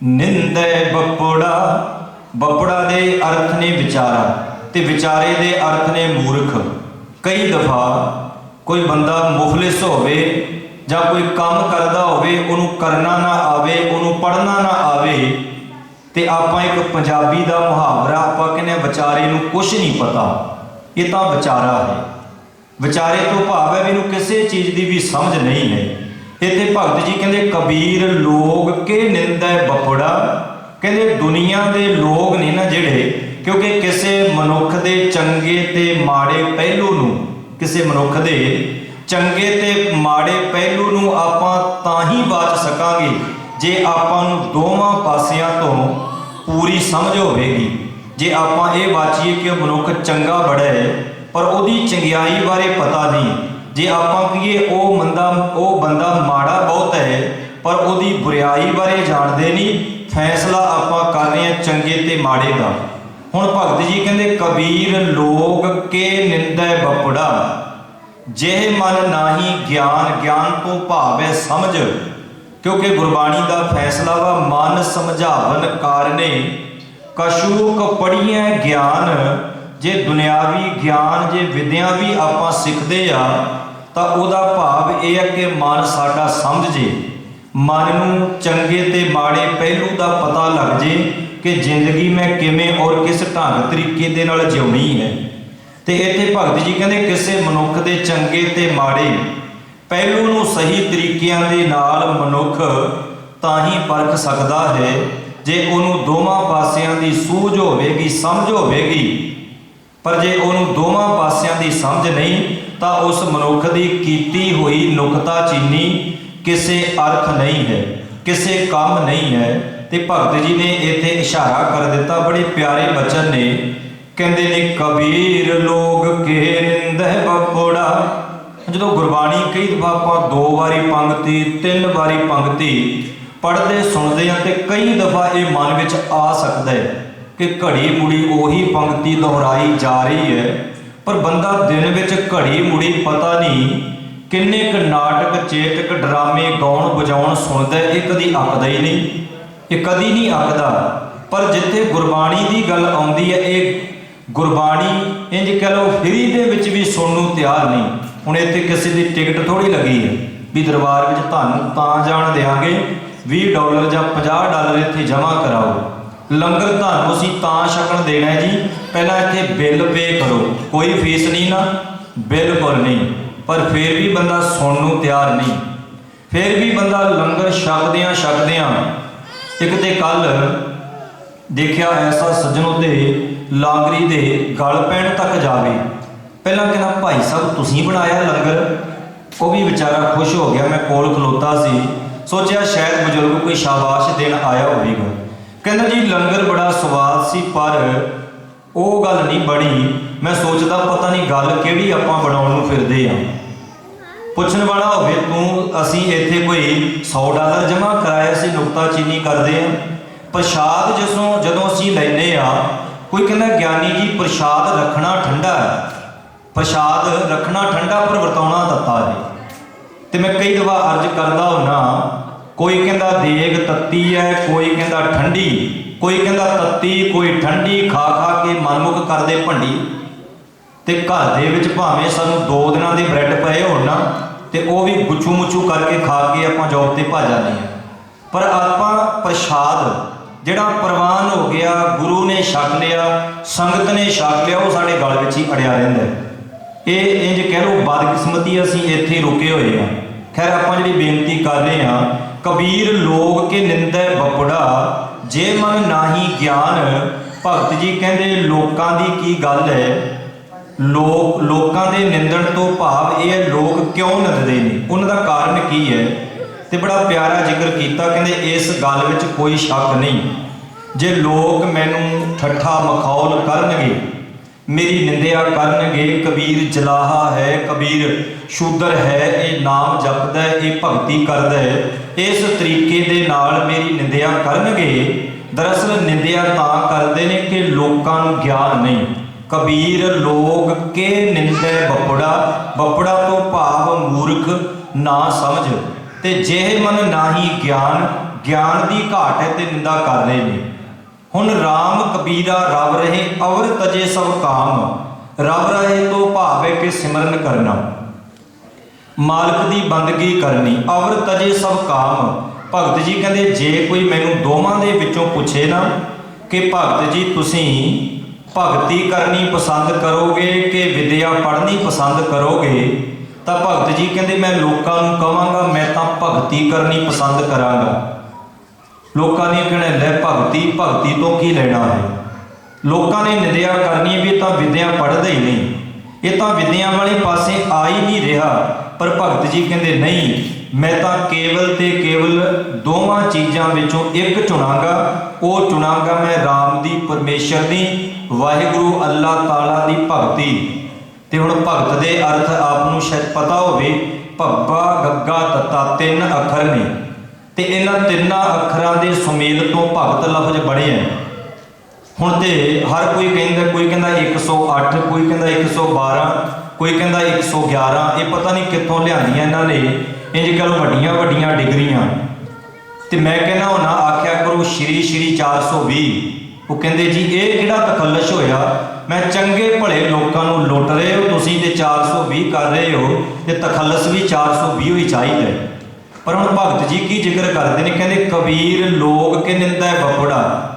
ਨਿੰਦੈ ਬਪੜਾ। ਬਪੜਾ ਦੇ ਅਰਥ ਨੇ ਵਿਚਾਰਾ ਤੇ ਵਿਚਾਰੇ ਦੇ ਅਰਥ ਨੇ ਮੂਰਖ। ਕਈ ਦਫਾ ਕੋਈ ਬੰਦਾ ਮੁਖਲਿਸ ਹੋਵੇ ਜਾਂ ਕੋਈ ਕੰਮ ਕਰਦਾ ਹੋਵੇ, ਉਹਨੂੰ ਕਰਨਾ ਨਾ ਆਵੇ, ਉਹਨੂੰ ਪੜ੍ਹਨਾ ਨਾ ਆਵੇ ਤੇ ਆਪਾਂ ਇੱਕ ਪੰਜਾਬੀ ਦਾ ਮੁਹਾਵਰਾ, ਆਪਾਂ ਕਹਿੰਦੇ ਹਾਂ ਵਿਚਾਰੇ ਨੂੰ ਕੁਝ ਨਹੀਂ ਪਤਾ। ਇਹ ਤਾਂ ਵਿਚਾਰਾ ਹੈ। ਵਿਚਾਰੇ ਤੋਂ ਭਾਵ ਹੈ ਵੀ ਇਹਨੂੰ ਕਿਸੇ ਚੀਜ਼ ਦੀ ਵੀ ਸਮਝ ਨਹੀਂ ਹੈ। ਇੱਥੇ ਭਗਤ ਜੀ ਕਹਿੰਦੇ, ਕਬੀਰ ਲੋਗ ਕੇ ਨਿੰਦੈ ਬਪੜਾ ਕਹਿੰਦੇ, ਦੁਨੀਆ ਦੇ ਲੋਗ ਨੇ ਨਾ ਜਿਹੜੇ, ਕਿਉਂਕਿ ਕਿਸੇ ਮਨੁੱਖ ਦੇ ਚੰਗੇ ਤੇ ਮਾੜੇ ਪਹਿਲੂ ਨੂੰ, ਕਿਸੇ ਮਨੁੱਖ ਦੇ ਚੰਗੇ ਤੇ ਮਾੜੇ ਪਹਿਲੂ ਨੂੰ ਆਪਾਂ ਤਾਂ ਹੀ ਬਾਚ ਸਕਾਂਗੇ, ਜੇ ਆਪਾਂ ਨੂੰ ਦੋਵਾਂ ਪਾਸਿਆਂ ਤੋਂ ਪੂਰੀ ਸਮਝ ਹੋਵੇਗੀ। ਜੇ ਆਪਾਂ ਇਹ ਬਾਚੀਏ ਕਿ ਉਹ ਮਨੁੱਖ ਚੰਗਾ ਬੜਾ ਹੈ, ਪਰ ਉਹਦੀ ਚੰਗਿਆਈ ਬਾਰੇ ਪਤਾ ਨਹੀਂ। ਜੇ ਆਪਾਂ ਕਹੀਏ ਉਹ ਬੰਦਾ ਉਹ ਬੰਦਾ ਮਾੜਾ ਬਹੁਤ ਹੈ, ਪਰ ਉਹਦੀ ਬੁਰੀਾਈ ਬਾਰੇ ਜਾਣਦੇ ਨਹੀਂ, ਫੈਸਲਾ ਆਪਾਂ ਕਰ ਰਹੇ ਹਾਂ ਚੰਗੇ ਤੇ ਮਾੜੇ ਦਾ। ਹੁਣ ਭਗਤ ਜੀ ਕਹਿੰਦੇ, ਕਬੀਰ ਲੋਕ ਕੇ ਨਿੰਦੈ ਬਪੜਾ। ਜੇ ਮਨ ਨਾਹੀ ਗਿਆਨ ਗਿਆਨ ਤੋਂ ਭਾਵ ਹੈ ਸਮਝ। ਕਿਉਂਕਿ ਗੁਰਬਾਣੀ ਦਾ ਫੈਸਲਾ ਵਾ, ਮਨ ਸਮਝਾਵਨ ਕਾਰਨੇ। ਕਸ਼ੂਕ ਪੜੀਐ ਗਿਆਨ, ਜੇ ਦੁਨਿਆਵੀ ਗਿਆਨ, ਜੇ ਵਿਦਿਆ ਵੀ ਆਪਾਂ ਸਿੱਖਦੇ ਆ, ਤਾਂ ਉਹਦਾ ਭਾਵ ਇਹ ਹੈ ਕਿ ਮਨ ਸਾਡਾ ਸਮਝ ਜੇ। ਮਨ ਨੂੰ ਚੰਗੇ ਤੇ ਮਾੜੇ ਪਹਿਲੂ ਦਾ ਪਤਾ ਲੱਗ ਜੇ ਕਿ ਜ਼ਿੰਦਗੀ ਮੈਂ ਕਿਵੇਂ ਔਰ ਕਿਸ ਢੰਗ ਤਰੀਕੇ ਦੇ ਨਾਲ ਜਿਉਣੀ ਹੈ। ਤੇ ਇੱਥੇ ਭਗਤ ਜੀ ਕਹਿੰਦੇ, ਕਿਸੇ ਮਨੁੱਖ ਦੇ ਚੰਗੇ ਤੇ ਮਾੜੇ ਪਹਿਲੂ ਨੂੰ ਸਹੀ ਤਰੀਕਿਆਂ ਦੇ ਨਾਲ ਮਨੁੱਖ ਤਾਂ ਹੀ ਪਰਖ ਸਕਦਾ ਹੈ ਜੇ ਉਹਨੂੰ ਦੋਵਾਂ ਪਾਸਿਆਂ ਦੀ ਸੂਝ ਹੋਵੇਗੀ, ਸਮਝ ਹੋਵੇਗੀ, ਪਰ ਜੇ ਉਹਨੂੰ ਦੋਵਾਂ ਪਾਸਿਆਂ ਦੀ ਸਮਝ ਨਹੀਂ, ਤਾਂ ਉਸ ਮਨੁੱਖ ਦੀ ਕੀਤੀ ਹੋਈ ਨੁਕਤਾ ਚੀਨੀ ਕਿਸੇ ਅਰਥ ਨਹੀਂ ਹੈ, ਕਿਸੇ ਕੰਮ ਨਹੀਂ ਹੈ। ਤੇ ਭਗਤ ਜੀ ਨੇ ਇੱਥੇ ਇਸ਼ਾਰਾ ਕਰ ਦਿੱਤਾ, ਬੜੇ ਪਿਆਰੇ ਬਚਨ ਨੇ। ਕਹਿੰਦੇ ਨੇ, ਕਬੀਰ ਲੋਗ ਕੇ ਨਿੰਦੈ ਬਪੜਾ ਜਦੋਂ ਗੁਰਬਾਣੀ ਕਈ ਦਫਾ ਆਪਾਂ ਦੋ ਵਾਰੀ ਪੰਗਤੀ, ਤਿੰਨ ਵਾਰੀ ਪੰਗਤੀ ਪੜ੍ਹਦੇ, ਸੁਣਦੇ ਹਾਂ ਤੇ ਕਈ ਦਫਾ ਇਹ ਮਨ ਵਿੱਚ ਆ ਸਕਦਾ ਹੈ ਕਿ ਘੜੀ ਮੁੜੀ ਉਹੀ ਪੰਗਤੀ ਦੁਹਰਾਈ ਜਾ ਰਹੀ ਹੈ। ਪਰ ਬੰਦਾ ਦਿਨ ਵਿੱਚ ਘੜੀ ਮੁੜੀ ਪਤਾ ਨਹੀਂ ਕਿੰਨੇ ਕ ਨਾਟਕ, ਚੇਤਕ, ਡਰਾਮੇ ਗਾਉਣ, ਵਜਾਉਣ ਸੁਣਦਾ ਇਹ ਕਦੀ ਅੱਕਦਾ ਹੀ ਨਹੀਂ। ਇਹ ਕਦੀ ਨਹੀਂ ਅੱਕਦਾ। ਪਰ ਜਿੱਥੇ ਗੁਰਬਾਣੀ ਦੀ ਗੱਲ ਆਉਂਦੀ ਹੈ, ਇਹ ਗੁਰਬਾਣੀ ਇੰਜ ਕਹ ਲਓ ਫਰੀ ਦੇ ਵਿੱਚ ਵੀ ਸੁਣਨ ਨੂੰ ਤਿਆਰ ਨਹੀਂ। ਹੁਣ ਇੱਥੇ ਕਿਸੇ ਦੀ ਟਿਕਟ ਥੋੜੀ ਲੱਗੀ ਹੈ ਵੀ ਦਰਬਾਰ ਵਿੱਚ ਤੁਹਾਨੂੰ ਤਾਂ ਜਾਣ ਦੇਾਂਗੇ 20 ਡਾਲਰ ਜਾਂ 50 ਡਾਲਰ ਇੱਥੇ ਜਮ੍ਹਾਂ ਕਰਾਓ। ਲੰਗਰ ਤੁਹਾਨੂੰ ਅਸੀਂ ਤਾਂ ਛਕਣ ਦੇਣਾ ਹੈ ਜੀ। ਪਹਿਲਾਂ ਇੱਥੇ ਬਿੱਲ ਪੇ ਕਰੋ। ਕੋਈ ਫੀਸ ਨਹੀਂ ਨਾ, ਬਿਲਕੁਲ ਨਹੀਂ। ਪਰ ਫਿਰ ਵੀ ਬੰਦਾ ਸੁਣਨ ਨੂੰ ਤਿਆਰ ਨਹੀਂ। ਫਿਰ ਵੀ ਬੰਦਾ ਲੰਗਰ ਛਕਦਿਆਂ ਛਕਦਿਆਂ, ਇੱਕ ਤੇ ਕੱਲ ਦੇਖਿਆ ਐਸਾ ਸੱਜਣੋ ਤੇ ਲਾਂਗਰੀ ਦੇ ਗਲ ਪੈਣ ਤੱਕ ਜਾਵੇ। ਪਹਿਲਾਂ ਕਹਿੰਦਾ, ਭਾਈ ਸਾਹਿਬ, ਤੁਸੀਂ ਬਣਾਇਆ ਲੰਗਰ? ਉਹ ਵੀ ਵਿਚਾਰਾ ਖੁਸ਼ ਹੋ ਗਿਆ। ਮੈਂ ਕੋਲ ਖਲੋਤਾ ਸੀ। ਸੋਚਿਆ ਸ਼ਾਇਦ ਬਜ਼ੁਰਗ ਕੋਈ ਸ਼ਾਬਾਸ਼ ਦੇਣ ਆਇਆ ਹੋਵੇਗਾ। ਕਹਿੰਦਾ ਜੀ, ਲੰਗਰ ਬੜਾ ਸਵਾਦ ਸੀ, ਪਰ ਉਹ ਗੱਲ ਨਹੀਂ ਬਣੀ। ਮੈਂ ਸੋਚਦਾ ਪਤਾ ਨਹੀਂ ਗੱਲ ਕਿਹੜੀ ਆਪਾਂ ਬਣਾਉਣ ਨੂੰ ਫਿਰਦੇ ਆ। ਪੁੱਛਣ ਵਾਲਾ ਹੋਵੇ, ਤੂੰ, ਅਸੀਂ ਇੱਥੇ ਕੋਈ 100 ਡਾਲਰ ਜਮ੍ਹਾਂ ਕਰਾਇਆ ਸੀ ਨੁਕਤਾਚੀਨੀ ਕਰਦੇ ਆ। ਪ੍ਰਸ਼ਾਦ ਜਿਸੋਂ, ਜਦੋਂ ਅਸੀਂ ਲੈਨੇ ਆ, ਕੋਈ ਕਹਿੰਦਾ, ਗਿਆਨੀ ਜੀ, ਪ੍ਰਸ਼ਾਦ ਰੱਖਣਾ ਠੰਡਾ ਹੈ। ਪ੍ਰਸ਼ਾਦ ਰੱਖਣਾ ਠੰਡਾ ਪਰ ਵਰਤਾਉਣਾ ਦਿੱਤਾ ਹੈ। ਤੇ ਮੈਂ ਕਈ ਦਫਾ ਅਰਜ਼ ਕਰਦਾ ਹੁੰਨਾ, ਕੋਈ ਕਹਿੰਦਾ ਦੇਗ ਤੱਤੀ ਹੈ ਕੋਈ ਕਹਿੰਦਾ ਠੰਡੀ, ਕੋਈ ਕਹਿੰਦਾ ਤੱਤੀ, ਕੋਈ ਠੰਡੀ, ਖਾ ਖਾ ਕੇ ਮਨਮੁਖ ਕਰਦੇ ਭੰਡੀ ਤੇ ਘਰ ਦੇ ਵਿੱਚ ਭਾਵੇਂ ਸਾਨੂੰ ਦੋ ਦਿਨਾਂ ਦੇ ਬ੍ਰੈਡ ਪਏ ਹੋਣ ਨਾ, ਤੇ ਉਹ ਵੀ ਗੁੱਚੂ ਮੁੱਚੂ ਕਰਕੇ ਖਾ ਕੇ ਆਪਾਂ ਜੌਬ ਤੇ ਭੱਜ ਜਾਂਦੇ ਆ ਪਰ ਆਪਾਂ ਪ੍ਰਸ਼ਾਦ, ਜਿਹੜਾ ਪ੍ਰਵਾਨ ਹੋ ਗਿਆ, ਗੁਰੂ ਨੇ ਛਕ ਲਿਆ, ਸੰਗਤ ਨੇ ਛਕ ਲਿਆ, ਉਹ ਸਾਡੇ ਗਲ ਵਿੱਚ ਹੀ ਅੜਿਆ ਰਹਿੰਦਾ ਹੈ। ਇਹ ਇੰਜ ਕਹਿ ਲਓ ਬਦਕਿਸਮਤੀ ਅਸੀਂ ਇੱਥੇ ਰੁਕੇ ਹੋਏ ਆ ਖੈਰ, ਆਪਾਂ ਜਿਹੜੀ ਬੇਨਤੀ ਕਰ ਰਹੇ ਆ ਕਬੀਰ ਲੋਗ ਕੇ ਨਿੰਦੈ ਬਪੜਾ, ਜੇ ਮਨ ਨਾਹੀ ਗਿਆਨ, ਭਗਤ ਜੀ ਕਹਿੰਦੇ ਲੋਕਾਂ ਦੀ ਕੀ ਗੱਲ ਹੈ? ਲੋਕ, ਲੋਕਾਂ ਦੇ ਨਿੰਦਣ ਤੋਂ ਭਾਵ ਇਹ ਹੈ, ਲੋਕ ਕਿਉਂ ਨਿੰਦਦੇ ਨੇ? ਉਹਨਾਂ ਦਾ ਕਾਰਨ ਕੀ ਹੈ? ਤੇ ਬੜਾ ਪਿਆਰਾ ਜ਼ਿਕਰ ਕੀਤਾ, ਕਹਿੰਦੇ ਇਸ ਗੱਲ ਵਿੱਚ ਕੋਈ ਸ਼ੱਕ ਨਹੀਂ। ਜੇ ਲੋਕ ਮੈਨੂੰ ਠੱਠਾ ਮਖੌਲ ਕਰਨਗੇ ਮੇਰੀ ਨਿੰਦਿਆ ਕਰਨਗੇ, ਕਬੀਰ ਜਲਾਹਾ ਹੈ, ਕਬੀਰ ਸ਼ੂਦਰ ਹੈ, ਇਹ ਨਾਮ ਜਪਦਾ ਹੈ, ਇਹ ਭਗਤੀ ਕਰਦਾ ਹੈ। ਇਸ ਤਰੀਕੇ ਦੇ ਨਾਲ ਮੇਰੀ ਨਿੰਦਿਆ ਕਰਨਗੇ। ਦਰਅਸਲ ਨਿੰਦਿਆ ਤਾਂ ਕਰਦੇ ਨੇ ਕਿ ਲੋਕਾਂ ਨੂੰ ਗਿਆਨ ਨਹੀਂ। ਕਬੀਰ ਲੋਕ ਕੇ ਨਿੰਦੈ ਬਪੜਾ? ਬਪੜਾ ਤੋਂ ਭਾਵ ਮੂਰਖ ਨਾ ਸਮਝ। ਤੇ ਜਿਹੇ ਮਨ ਨਾਹੀ ਗਿਆਨ ਗਿਆਨ ਦੀ ਘਾਟ ਹੈ ਤੇ ਨਿੰਦਾ ਕਰ ਰਹੇ ਨੇ। ਹੁਣ RAM ਕਬੀਰਾ ਰਵ ਰਹੇ ਅਵਰ ਤਜੇ ਸਭ ਕਾਮ। ਰਵ ਰਹੇ ਤੋਂ ਭਾਵ ਹੈ ਕਿ ਸਿਮਰਨ ਕਰਨਾ। ਮਾਲਕ ਦੀ ਬੰਦਗੀ ਕਰਨੀ ਅਵਰ ਤਜੇ ਸਭ ਕਾਮ। ਭਗਤ ਜੀ ਕਹਿੰਦੇ, ਜੇ ਕੋਈ ਮੈਨੂੰ ਦੋਵਾਂ ਦੇ ਵਿੱਚੋਂ ਪੁੱਛੇ ਨਾ ਕਿ ਭਗਤ ਜੀ ਤੁਸੀਂ ਭਗਤੀ ਕਰਨੀ ਪਸੰਦ ਕਰੋਗੇ ਕਿ ਵਿਦਿਆ ਪੜ੍ਹਨੀ ਪਸੰਦ ਕਰੋਗੇ, ਤਾਂ ਭਗਤ ਜੀ ਕਹਿੰਦੇ, ਮੈਂ ਲੋਕਾਂ ਨੂੰ ਕਹਾਂਗਾ, ਮੈਂ ਤਾਂ ਭਗਤੀ ਕਰਨੀ ਪਸੰਦ ਕਰਾਂਗਾ। ਲੋਕਾਂ ਦੀ ਕਹਿਣਾ ਲੈ ਭਗਤੀ ਭਗਤੀ ਤੋਂ ਕੀ ਲੈਣਾ ਹੈ? ਲੋਕਾਂ ਨੇ ਨਿੰਦਿਆ ਕਰਨੀ ਵੀ ਤਾਂ ਵਿਦਿਆ ਪੜ੍ਹਦੇ ਹੀ ਨਹੀਂ। ਇਹ ਤਾਂ ਵਿਦਿਆ ਵਾਲੇ ਪਾਸੇ ਆ ਹੀ ਨਹੀਂ ਰਿਹਾ। ਪਰ ਭਗਤ ਜੀ ਕਹਿੰਦੇ, ਨਹੀਂ, ਮੈਂ ਤਾਂ ਕੇਵਲ ਤੇ ਕੇਵਲ ਦੋਵਾਂ ਚੀਜ਼ਾਂ ਵਿੱਚੋਂ ਇੱਕ ਚੁਣਾਂਗਾ। ਉਹ ਚੁਣਾਂਗਾ ਮੈਂ RAM ਦੀ ਪਰਮੇਸ਼ਰ ਦੀ, ਵਾਹਿਗੁਰੂ ਅੱਲਾਹ ਤਾਲਾ ਦੀ ਭਗਤੀ। ਤੇ ਹੁਣ ਭਗਤ ਦੇ ਅਰਥ ਆਪ ਨੂੰ ਸ਼ਾਇਦ ਪਤਾ ਹੋਵੇ, ਭੱਬਾ, ਗੱਗਾ, ਤੱਤਾ ਤਿੰਨ ਅੱਖਰ ਨੇ। ਤੇ ਇਹਨਾਂ ਤਿੰਨਾਂ ਅੱਖਰਾਂ ਦੇ ਸੁਮੇਲ ਤੋਂ ਭਗਤ ਲਫ਼ਜ਼ ਬਣੇ ਆ ਹੁਣ ਤੇ ਹਰ ਕੋਈ ਕਹਿੰਦਾ ਕੋਈ ਕਹਿੰਦਾ 108 ਕੋਈ ਕਹਿੰਦਾ 112 ਕੋਈ ਕਹਿੰਦਾ 111 ਇਹ ਪਤਾ ਨਹੀਂ ਕਿੱਥੋਂ ਲਿਆਂਦੀਆਂ ਇਹਨਾਂ ਨੇ। ਇੰਜ ਕਹ ਲਓ ਵੱਡੀਆਂ ਵੱਡੀਆਂ ਡਿਗਰੀਆਂ। ਤੇ ਮੈਂ ਕਹਿੰਦਾ ਹੁਣਾ ਆਖਿਆ ਕਰੋ ਸ਼੍ਰੀ ਸ਼੍ਰੀ 420 ਉਹ ਕਹਿੰਦੇ ਜੀ, ਇਹ ਕਿਹੜਾ ਤਖੱਲਸ਼ ਹੋਇਆ? ਮੈਂ ਚੰਗੇ ਭਲੇ ਲੋਕਾਂ ਨੂੰ ਲੁੱਟ ਰਹੇ ਹੋ, ਤੁਸੀਂ ਤੇ 420 ਕਰ ਰਹੇ ਹੋ, ਤੇ ਤਖੱਲਸ ਵੀ 420 ਹੋਈ ਚਾਹੀਦਾ ਪਰ ਹੁਣ ਭਗਤ ਜੀ ਕੀ ਜ਼ਿਕਰ ਕਰਦੇ ਨੇ? ਕਹਿੰਦੇ, ਕਬੀਰ ਲੋਕ ਕੇ ਨਿੰਦਾ ਬਪੜਾ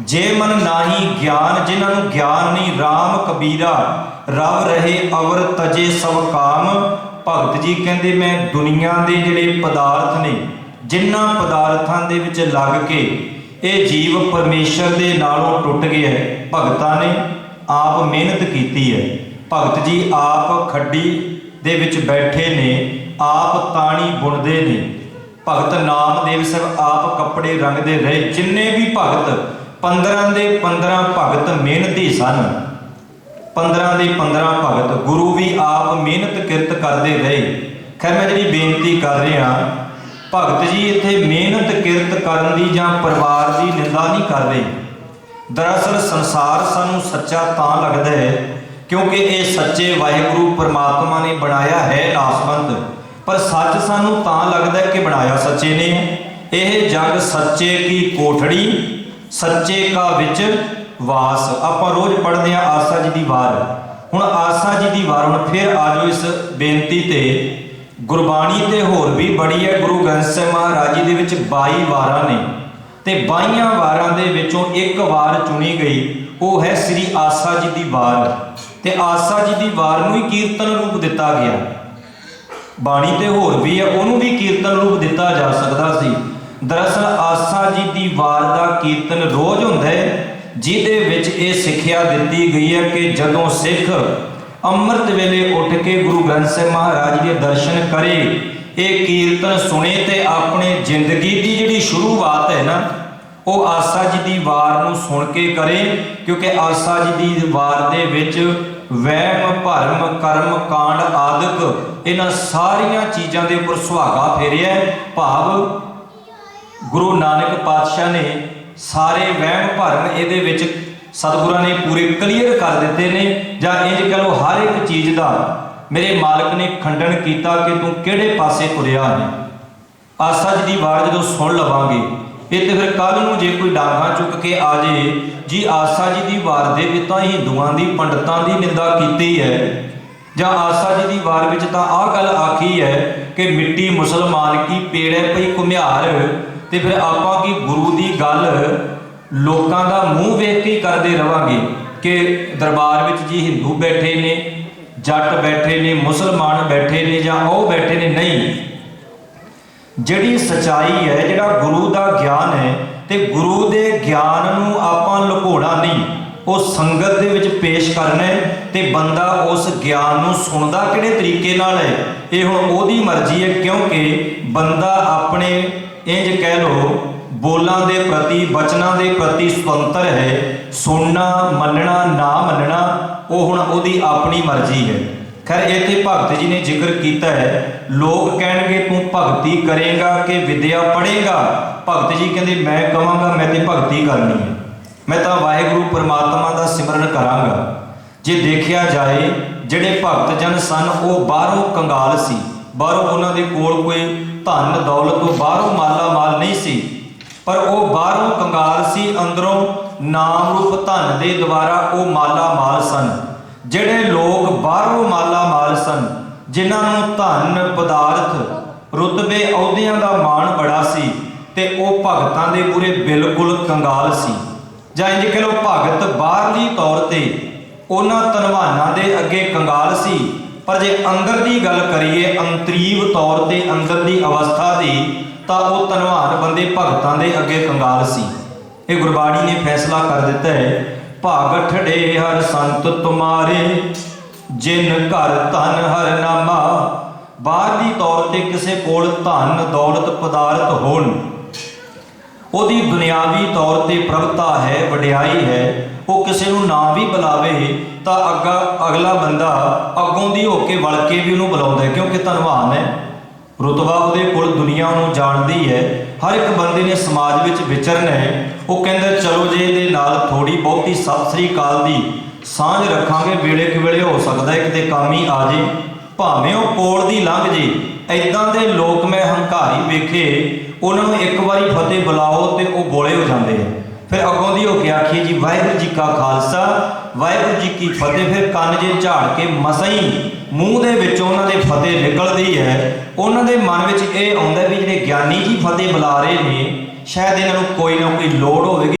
ਜੇ ਮਨ ਨਾਹੀ ਗਿਆਨ, ਜਿਨ੍ਹਾਂ ਨੂੰ ਗਿਆਨ ਨਹੀਂ RAM ਕਬੀਰਾ, ਰਵ ਰਹੇ ਅਵਰ ਤਜੇ ਸਭ ਕਾਮ। ਭਗਤ ਜੀ ਕਹਿੰਦੇ, ਮੈਂ ਦੁਨੀਆ ਦੇ ਜਿਹੜੇ ਪਦਾਰਥ ਨੇ, ਜਿਨ੍ਹਾਂ ਪਦਾਰਥਾਂ ਦੇ ਵਿੱਚ ਲੱਗ ਕੇ ਇਹ ਜੀਵ ਪਰਮੇਸ਼ਰ ਦੇ ਨਾਲੋਂ ਟੁੱਟ ਗਿਆ ਹੈ, ਭਗਤਾਂ ਨੇ ਆਪ ਮਿਹਨਤ ਕੀਤੀ ਹੈ। ਭਗਤ ਜੀ ਆਪ ਖੱਡੀ ਦੇ ਵਿੱਚ ਬੈਠੇ ਨੇ ਆਪ ਤਾਣੀ ਬੁਣਦੇ ਨੇ। ਭਗਤ ਨਾਮਦੇਵ ਸਾਹਿਬ ਆਪ ਕੱਪੜੇ ਰੰਗਦੇ ਰਹੇ। ਜਿੰਨੇ ਵੀ ਭਗਤ 15 ਦੇ 15 ਭਗਤ ਮਿਹਨਤੀ ਸਨ। 15 ਦੇ 15 ਭਗਤ ਗੁਰੂ ਵੀ ਆਪ ਮਿਹਨਤ ਕਿਰਤ ਕਰਦੇ ਰਹੇ। ਖੈਰ, ਮੈਂ ਜਿਹੜੀ ਬੇਨਤੀ ਕਰ ਰਿਹਾ, ਭਗਤ ਜੀ ਇੱਥੇ ਮਿਹਨਤ ਕਿਰਤ ਕਰਨ ਦੀ ਜਾਂ ਪਰਿਵਾਰ ਦੀ ਨਿੰਦਾ ਨਹੀਂ ਕਰਦੇ ਦਰਅਸਲ ਸੰਸਾਰ ਸਾਨੂੰ ਸੱਚਾ ਤਾਂ ਲੱਗਦਾ ਹੈ, ਕਿਉਂਕਿ ਇਹ ਸੱਚੇ ਵਾਹਿਗੁਰੂ ਪਰਮਾਤਮਾ ਨੇ ਬਣਾਇਆ ਹੈ ਲਾਸਵੰਤ ਪਰ ਸੱਚ ਸਾਨੂੰ ਤਾਂ ਲੱਗਦਾ ਕਿ ਬਣਾਇਆ ਸੱਚੇ ਨੇ। ਇਹ ਜਗ ਸੱਚੇ ਕੀ ਕੋਠੜੀ, ਸੱਚੇ ਕਾ ਵਿੱਚ ਵਾਸ। ਆਪਾਂ ਰੋਜ਼ ਪੜ੍ਹਦੇ ਆ ਆਸਾ ਜੀ ਦੀ ਵਾਰ। ਹੁਣ ਆਸਾ ਜੀ ਦੀ ਵਾਰ, ਹੁਣ ਫਿਰ ਆਜੋ ਇਸ ਬੇਨਤੀ ਤੇ। ਗੁਰਬਾਣੀ ਤੇ ਹੋਰ ਵੀ ਬੜੀ ਹੈ, ਗੁਰੂ ਗ੍ਰੰਥ ਸਾਹਿਬ ਮਹਾਰਾਜ ਜੀ ਦੇ ਵਿੱਚ 22 ਵਾਰਾਂ ਨੇ। ਤੇ 22 ਵਾਰਾਂ ਦੇ ਵਿੱਚੋਂ ਇੱਕ ਵਾਰ ਚੁਣੀ ਗਈ, ਉਹ ਹੈ ਸ੍ਰੀ ਆਸਾ ਜੀ ਦੀ ਵਾਰ। ਤੇ ਆਸਾ ਜੀ ਦੀ ਵਾਰ ਨੂੰ ਹੀ ਕੀਰਤਨ ਰੂਪ ਦਿੱਤਾ ਗਿਆ। ਬਾਣੀ ਤੇ ਹੋਰ ਵੀ ਹੈ, ਉਹਨੂੰ ਵੀ ਕੀਰਤਨ ਰੂਪ ਦਿੱਤਾ ਜਾ ਸਕਦਾ ਸੀ। ਦਰਅਸਲ ਆਸਾ ਜੀ ਦੀ ਵਾਰ ਦਾ ਕੀਰਤਨ ਰੋਜ਼ ਹੁੰਦਾ ਹੈ, ਜਿਹਦੇ ਵਿੱਚ ਇਹ ਸਿੱਖਿਆ ਦਿੱਤੀ ਗਈ ਹੈ ਕਿ ਜਦੋਂ ਸਿੱਖ ਅੰਮ੍ਰਿਤ ਵੇਲੇ ਉੱਠ ਕੇ ਗੁਰੂ ਗ੍ਰੰਥ ਸਾਹਿਬ ਮਹਾਰਾਜ ਦੇ ਦਰਸ਼ਨ ਕਰੇ, ਇਹ ਕੀਰਤਨ ਸੁਣੇ ਤੇ ਆਪਣੇ ਜ਼ਿੰਦਗੀ ਦੀ ਜਿਹੜੀ ਸ਼ੁਰੂਆਤ ਹੈ ਨਾ, ਉਹ ਆਸਾ ਜੀ ਦੀ ਵਾਰ ਨੂੰ ਸੁਣ ਕੇ ਕਰੇ, ਕਿਉਂਕਿ ਆਸਾ ਜੀ ਦੀ ਵਾਰ ਦੇ ਵਿੱਚ ਵਹਿਮ, ਭਰਮ, ਕਰਮ, ਕਾਂਡ ਆਦਿਕ ਇਹਨਾਂ ਸਾਰੀਆਂ ਚੀਜ਼ਾਂ ਦੇ ਉੱਪਰ ਸੁਹਾਗਾ ਫੇਰਿਆ ਭਾਵ ਗੁਰੂ ਨਾਨਕ ਪਾਤਸ਼ਾਹ ਨੇ ਸਾਰੇ ਵਹਿਮ, ਭਰਮ ਇਹਦੇ ਵਿੱਚ ਸਤਿਗੁਰਾਂ ਨੇ ਪੂਰੇ ਕਲੀਅਰ ਕਰ ਦਿੱਤੇ ਨੇ। ਜਾਂ ਇੰਜ ਕਹ ਲਓ ਹਰ ਇੱਕ ਚੀਜ਼ ਦਾ ਮੇਰੇ ਮਾਲਕ ਨੇ ਖੰਡਨ ਕੀਤਾ ਕਿ ਤੂੰ ਕਿਹੜੇ ਪਾਸੇ ਤੁਰਿਆ ਹੈ। ਆਸਾ ਜੀ ਦੀ ਵਾਰ ਜਦੋਂ ਸੁਣ ਲਵਾਂਗੇ ਇਹ ਤੇ ਫਿਰ ਕੱਲ ਨੂੰ ਜੇ ਕੋਈ ਡਾਂਗਾ ਚੁੱਕ ਕੇ ਆ ਜੇ, ਜੀ ਆਸਾ ਜੀ ਦੀ ਵਾਰ ਦੇ ਵਿੱਚ ਤਾਂ ਹਿੰਦੂਆਂ ਦੀ, ਪੰਡਤਾਂ ਦੀ ਨਿੰਦਾ ਕੀਤੀ ਹੈ। ਜਾਂ ਆਸਾ ਜੀ ਦੀ ਵਾਰ ਵਿੱਚ ਤਾਂ ਆਹ ਗੱਲ ਆਖੀ ਹੈ ਕਿ ਮਿੱਟੀ ਮੁਸਲਮਾਨ ਕੀ ਪੇੜ ਹੈ ਪਈ ਘੁਮਿਆਰ? ਤੇ ਫਿਰ ਆਪਾਂ ਕੀ ਗੁਰੂ ਦੀ ਗੱਲ ਲੋਕਾਂ ਦਾ ਮੂੰਹ ਵੇਖ ਕੇ ਕਰਦੇ ਰਵਾਂਗੇ ਕਿ ਦਰਬਾਰ ਵਿੱਚ ਜੀ ਹਿੰਦੂ ਬੈਠੇ ਨੇ, ਜੱਟ ਬੈਠੇ ਨੇ, ਮੁਸਲਮਾਨ ਬੈਠੇ ਨੇ ਜਾਂ ਉਹ ਬੈਠੇ ਨੇ? ਨਹੀਂ। ਜਿਹੜੀ ਸਚਾਈ ਹੈ, ਜਿਹੜਾ ਗੁਰੂ ਦਾ ਗਿਆਨ ਹੈ ਤੇ ਗੁਰੂ ਦੇ ਗਿਆਨ ਨੂੰ ਆਪਾਂ ਲੁਕੋਣਾ ਨਹੀਂ। ਉਹ ਸੰਗਤ ਦੇ ਵਿੱਚ ਪੇਸ਼ ਕਰਨਾ ਹੈ ਤੇ ਬੰਦਾ ਉਸ ਗਿਆਨ ਨੂੰ ਸੁਣਦਾ ਕਿਹੜੇ ਤਰੀਕੇ ਨਾਲ ਹੈ? ਇਹ ਹੁਣ ਉਹਦੀ ਮਰਜ਼ੀ ਹੈ ਕਿਉਂਕਿ ਬੰਦਾ ਆਪਣੇ ਇੰਜ ਕਹਿ ਲੋ ਬੋਲਾਂ ਦੇ ਪ੍ਰਤੀ, ਬਚਨਾਂ ਦੇ ਪ੍ਰਤੀ ਸੁਤੰਤਰ ਹੈ। ਸੁਣਨਾ, ਮੰਨਣਾ, ਨਾ ਮੰਨਣਾ, ਉਹ ਹੁਣ ਉਹਦੀ ਆਪਣੀ ਮਰਜ਼ੀ ਹੈ। ਖੈਰ ਇੱਥੇ ਭਗਤ ਜੀ ਨੇ ਜ਼ਿਕਰ ਕੀਤਾ ਹੈ। ਲੋਕ ਕਹਿਣਗੇ, ਤੂੰ ਭਗਤੀ ਕਰੇਗਾ ਕਿ ਵਿਦਿਆ ਪੜ੍ਹੇਗਾ? ਭਗਤ ਜੀ ਕਹਿੰਦੇ, ਮੈਂ ਕਹਾਂਗਾ ਮੈਂ ਤੇ ਭਗਤੀ ਕਰਨੀ ਹੈ। ਮੈਂ ਤਾਂ ਵਾਹਿਗੁਰੂ ਪਰਮਾਤਮਾ ਦਾ ਸਿਮਰਨ ਕਰਾਂਗਾ। ਜੇ ਦੇਖਿਆ ਜਾਏ, ਜਿਹੜੇ ਭਗਤ ਜਨ ਸਨ, ਉਹ ਬਾਹਰੋਂ ਕੰਗਾਲ ਸੀ। ਬਾਹਰੋਂ ਉਹਨਾਂ ਦੇ ਕੋਲ ਕੋਈ ਧਨ, ਦੌਲਤ ਤੋਂ ਬਾਹਰੋਂ ਮਾਲਾ ਮਾਲ ਨਹੀਂ ਸੀ। ਪਰ ਉਹ ਬਾਹਰੋਂ ਕੰਗਾਲ ਸੀ, ਅੰਦਰੋਂ ਨਾਮ ਰੂਪ ਧਨ ਦੇ ਦੁਆਰਾ ਉਹ ਮਾਲਾ ਮਾਲ ਸਨ। ਜਿਹੜੇ ਲੋਕ ਬਾਹਰੋਂ ਮਾਲ ਸਨ, ਜਿਨ੍ਹਾਂ ਨੂੰ ਧਨ ਪਦਾਰਥ ਰੁਤਬੇ ਅਹੁਦਿਆਂ ਦਾ ਮਾਣ ਬੜਾ ਸੀ ਤੇ ਉਹ ਭਗਤਾਂ ਦੇ ਪੂਰੇ ਬਿਲਕੁਲ ਕੰਗਾਲ ਸੀ। ਜਾਂ ਇੰਜ ਕਹ ਲਓ ਭਗਤ ਬਾਹਰਲੀ ਤੌਰ ਤੇ ਉਹਨਾਂ ਧਨਵਾਨਾਂ ਦੇ ਅੱਗੇ ਕੰਗਾਲ ਸੀ। ਪਰ ਜੇ ਅੰਦਰ ਦੀ ਗੱਲ ਕਰੀਏ, ਅੰਤਰੀਵ ਤੌਰ ਤੇ ਅੰਦਰ ਦੀ ਅਵਸਥਾ ਦੀ, ਤਾਂ ਉਹ ਧਨਵਾਨ ਬੰਦੇ ਭਗਤਾਂ ਦੇ ਅੱਗੇ ਕੰਗਾਲ ਸੀ। ਇਹ ਗੁਰਬਾਣੀ ਨੇ ਫੈਸਲਾ ਕਰ ਦਿੱਤਾ ਹੈ ਭਾਗ ਠੜੇ ਹਰ ਸੰਤ ਤੁਮਾਰੇ ਜਿਨ ਘਰ ਧਨ ਹਰ ਨਾਮਾ, ਬਾਹਰਲੀ ਤੌਰ ਤੇ ਕਿਸੇ ਕੋਲ ਧਨ, ਦੌਲਤ, ਪਦਾਰਥ ਹੋਣ। ਉਹਦੀ ਦੁਨਿਆਵੀ ਤੌਰ ਤੇ ਪ੍ਰਭਤਾ ਹੈ, ਵਡਿਆਈ ਹੈ, ਉਹ ਕਿਸੇ ਨੂੰ ਨਾ ਵੀ ਬੁਲਾਵੇ, ਤਾਂ ਅੱਗਾ, ਅਗਲਾ ਬੰਦਾ ਅੱਗੋਂ ਦੀ ਹੋ ਕੇ ਵਲ ਕੇ ਵੀ ਉਹਨੂੰ ਬੁਲਾਉਂਦਾ ਕਿਉਂਕਿ ਧਨਵਾਨ ਹੈ। ਰੁਤਬਾ ਉਹਦੇ ਕੋਲ ਦੁਨੀਆ ਨੂੰ ਜਾਣਦੀ ਹੈ, ਹਰ ਇੱਕ ਬੰਦੇ ਨੇ ਸਮਾਜ ਵਿੱਚ ਵਿਚਰਨਾ ਹੈ। ਉਹ ਕਹਿੰਦਾ, ਚਲੋ ਜੇ ਇਹਦੇ ਨਾਲ ਥੋੜੀ ਬਹੁਤੀ ਸਤਿ ਸ੍ਰੀ ਅਕਾਲ ਦੀ ਸਾਂਝ ਰੱਖਾਂਗੇ, ਵੇਲੇ ਕੁ ਵੇਲੇ ਹੋ ਸਕਦਾ ਹੈ, ਕਿਤੇ ਕੰਮ ਹੀ ਆ ਜੇ। ਭਾਵੇਂ ਉਹ ਕੋਲ ਦੀ ਲੰਘ ਜੇ ਐਦਾਂ ਦੇ ਲੋਕ ਮੈਂ ਹੰਕਾਰੀ ਵੇਖੇ, ਉਹਨਾਂ ਨੂੰ ਇੱਕ ਵਾਰੀ ਫਤਿਹ ਬੁਲਾਓ ਤੇ ਉਹ ਬੋਲੇ ਹੋ ਜਾਂਦੇ ਆ। ਫਿਰ ਅੱਗੋਂ ਦੀ ਹੋ ਕੇ ਆਖੀਏ ਜੀ, ਵਾਹਿਗੁਰੂ ਜੀ ਕਾ ਖਾਲਸਾ, ਵਾਹਿਗੁਰੂ ਜੀ ਕੀ ਫਤਿਹ। ਫਿਰ ਕੰਨ ਜੇ ਝਾੜ ਕੇ ਮਸਈ ਮੂੰਹ ਦੇ ਵਿੱਚੋਂ ਉਹਨਾਂ ਦੇ ਫਤਿਹ ਨਿਕਲਦੀ ਹੈ। ਉਹਨਾਂ ਦੇ ਮਨ ਵਿੱਚ ਇਹ ਆਉਂਦਾ ਵੀ ਜਿਹੜੇ ਗਿਆਨੀ ਜੀ ਫਤਿਹ ਬੁਲਾ ਰਹੇ ਨੇ, ਸ਼ਾਇਦ ਇਹਨਾਂ ਨੂੰ ਕੋਈ ਨਾ ਕੋਈ ਲੋੜ ਹੋਵੇਗੀ।